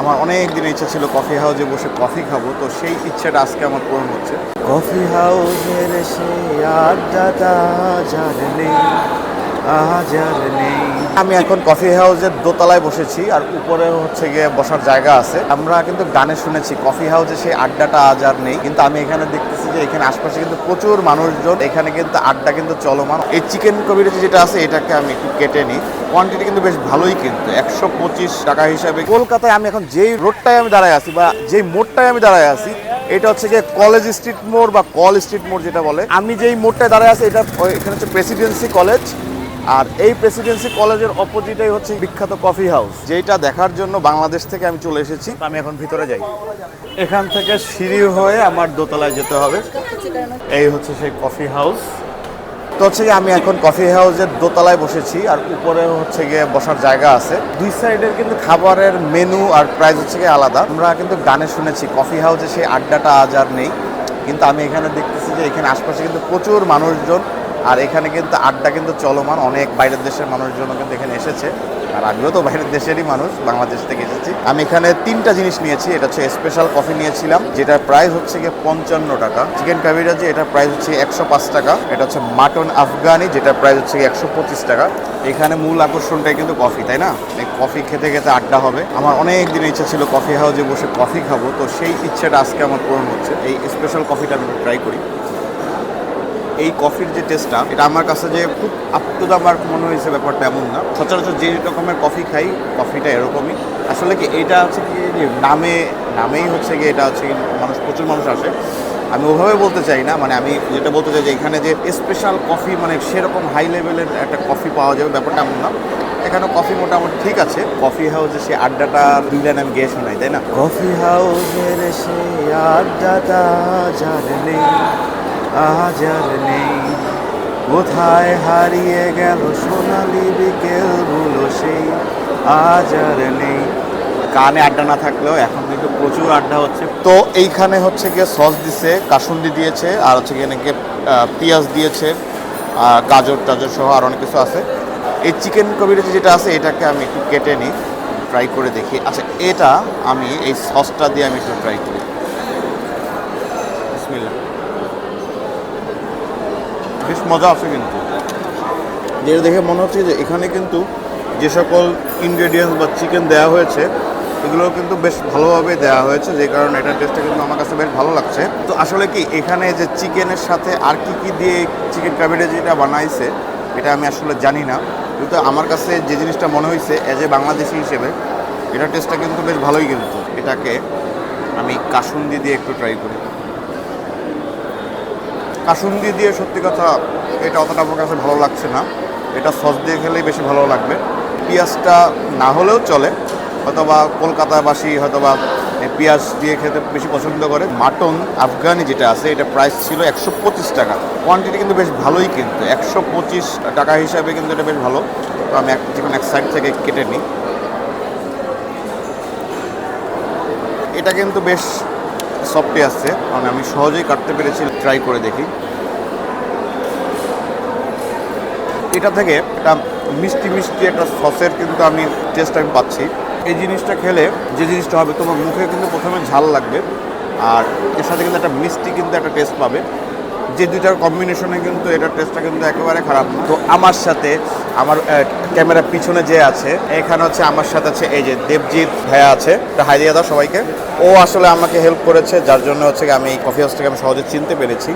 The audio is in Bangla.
আমার অনেক দিনের ইচ্ছা ছিল কফি হাউসে বসে কফি খাব, তো সেই ইচ্ছাটা আজকে আমার পূরণ হচ্ছে। কফি হাউসের সেই আড্ডাটা জানলে আমি এখন কফি হাউসের দোতলায় বসেছি, আর উপরে হচ্ছে গিয়ে বসার জায়গা আছে। আমরা কিন্তু গানে শুনেছি কফি হাউসে সেই আড্ডাটা আজ আর নেই। কিন্তু আমি এখানে দেখতেছি যে এখানে আশপাশে কিন্তু প্রচুর মানুষজন, এখানে কিন্তু আড্ডা কিন্তু চলমান। এই চিকেন কবিরাজি যেটা আছে, এটাকে আমি একটু কেটে নিই। কোয়ান্টিটি কিন্তু বেশ ভালোই কিন্তু, একশো পঁচিশ টাকা হিসাবে। কলকাতায় আমি এখন যেই রোডটায় আমি দাঁড়ায় আছি, বা যেই মোড়টায় আমি দাঁড়ায় আছি, এটা হচ্ছে গিয়ে কলেজ স্ট্রিট মোড় বা কল স্ট্রিট মোড় যেটা বলে, আমি যেই মোড়টায় দাঁড়ায় আছি, এটা এখানে হচ্ছে প্রেসিডেন্সি কলেজ আর এই প্রেসিডেন্সি কলেজের অপোজিটেই হচ্ছে বিখ্যাত কফি হাউস যেটা দেখার জন্য বাংলাদেশ থেকে আমি চলে এসেছি। আমি এখন ভিতরে যাই। এখান থেকে সিঁড়ি হয়ে আমার দোতলায় যেতে হবে। এই হচ্ছে সেই কফি হাউস তো হচ্ছে গিয়ে আমি এখন কফি হাউসের দোতলায় বসেছি, আর উপরে হচ্ছে গিয়ে বসার জায়গা আছে। দুই সাইডের কিন্তু খাবারের মেনু আর প্রাইস হচ্ছে গিয়ে আলাদা। আমরা কিন্তু গানে শুনেছি কফি হাউসে সেই আড্ডাটা আজ আর নেই। কিন্তু আমি এখানে দেখতেছি যে এখানে আশপাশে কিন্তু প্রচুর মানুষজন আর এখানে কিন্তু আড্ডা কিন্তু চলমান, অনেক বাইরের দেশের মানুষজনও কিন্তু এখানে এসেছে। আর আমিও তো বাইরের দেশেরই মানুষ, বাংলাদেশ থেকে এসেছি। আমি এখানে তিনটা জিনিস নিয়েছি, এটা হচ্ছে স্পেশাল কফি নিয়েছিলাম যেটার প্রাইস হচ্ছে গিয়ে পঞ্চান্ন টাকা। চিকেন কাবিরাজি এটার প্রাইস হচ্ছে একশো পাঁচ টাকা। এটা হচ্ছে মাটন আফগানি যেটার প্রাইস হচ্ছে একশো পঁচিশ টাকা। এখানে মূল আকর্ষণটাই কিন্তু কফি তাই না? কফি খেতে খেতে আড্ডা হবে। আমার অনেক দিনের ইচ্ছা ছিল কফি হাউজে বসে কফি খাব, তো সেই ইচ্ছাটা আজকে আমার পূরণ হচ্ছে। এই স্পেশাল কফিটা আমি ট্রাই করি। এই কফির যে টেস্টটা এটা আমার কাছে যে খুব আপ আপ্তুদ আমার মনে হয়েছে ব্যাপারটা এমন না। সচরাচর যে রকমের কফি খাই, কফিটা এরকমই। আসলে কি এটা হচ্ছে কি নামে, নামেই হচ্ছে কি এটা হচ্ছে মানুষ, প্রচুর মানুষ আসে। আমি ওভাবে বলতে চাই না মানে আমি যেটা বলতে চাই যে এখানে যে স্পেশাল কফি মানে সেরকম হাই লেভেলের একটা কফি পাওয়া যাবে ব্যাপারটা এমন না। এখানে কফি মোটামুটি ঠিক আছে। কফি হাউসে সে আড্ডাটা দুই লাইন আমি গিয়ে শোনাই, তাই না? কফি হাউসের সে আড্ডাটা নেই আজ আর নেই। কোথায় হারিয়ে গেল সোনালি বিকেলগুলো সেই আজ আর নেই। কানে আড্ডা না থাকলেও এখন কিন্তু প্রচুর আড্ডা হচ্ছে। তো এইখানে হচ্ছে গিয়ে সস দিছে কাসুন্দি দিয়েছে আর হচ্ছে গিয়ে নাকি পেঁয়াজ দিয়েছে আর গাজর টাজর সহ আর অনেক কিছু আছে। এই চিকেন কবিরাজি যেটা আছে এটাকে আমি একটু কেটে নিই ট্রাই করে দেখি। আচ্ছা এটা আমি এই সসটা দিয়ে আমি একটু ট্রাই করি। বেশ মজা আছে কিন্তু। যেটা দেখে মনে হচ্ছে যে এখানে কিন্তু যে সকল ইনগ্রেডিয়েন্টস বা চিকেন দেওয়া হয়েছে এগুলো কিন্তু বেশ ভালোভাবে দেওয়া হয়েছে, যে কারণে এটার টেস্টটা কিন্তু আমার কাছে বেশ ভালো লাগছে। তো আসলে কি, এখানে যে চিকেনের সাথে আর কি কি দিয়ে চিকেন যেটা বানাইছে, এটা আমি আসলে জানি না। কিন্তু আমার কাছে যে জিনিসটা মনে হয়েছে অ্যাজ এ বাংলাদেশি হিসেবে এটার টেস্টটা কিন্তু বেশ ভালোই কিন্তু। এটাকে আমি কাসুন্দি দিয়ে একটু ট্রাই করি। কাসুন্দি দিয়ে সত্যি কথা এটা অতটা আমার কাছে ভালো লাগছে না। এটা সস দিয়ে খেলেই বেশি ভালো লাগবে। পেঁয়াজটা না হলেও চলে। হয়তোবা কলকাতাবাসী হয়তোবা পেঁয়াজ দিয়ে খেতে বেশি পছন্দ করে। মাটন আফগানি যেটা আছে, এটা প্রাইস ছিল একশো পঁচিশ টাকা। কোয়ান্টিটি কিন্তু বেশ ভালোই কিন্তু। একশো পঁচিশ টাকা হিসাবে কিন্তু এটা বেশ ভালো। তো আমি এক যেকোনো এক সাইড থেকে কেটে নিই। এটা কিন্তু বেশ সফটই আসছে কারণ আমি সহজেই কাটতে পেরেছি ট্রাই করে দেখি। এটা থেকে একটা মিষ্টি মিষ্টি একটা সসের কিন্তু আমি টেস্ট আমি পাচ্ছি। এই জিনিসটা খেলে যে জিনিসটা হবে, তোমার মুখে কিন্তু প্রথমে ঝাল লাগবে, আর এর সাথে কিন্তু একটা মিষ্টি কিন্তু একটা টেস্ট পাবে। যে দুইটার কম্বিনেশনে কিন্তু এটার টেস্টটা কিন্তু একেবারে খারাপ। তো আমার সাথে আমার ক্যামেরা পিছনে যে আছে, এখানে হচ্ছে আমার সাথে আছে এই যে দেবজিৎ ভাইয়া আছে। একটা হাই দিয়ে দাও সবাইকে। ও আসলে আমাকে হেল্প করেছে, যার জন্য হচ্ছে আমি এই কফি হাউসটাকে আমি সহজে চিনতে পেরেছি।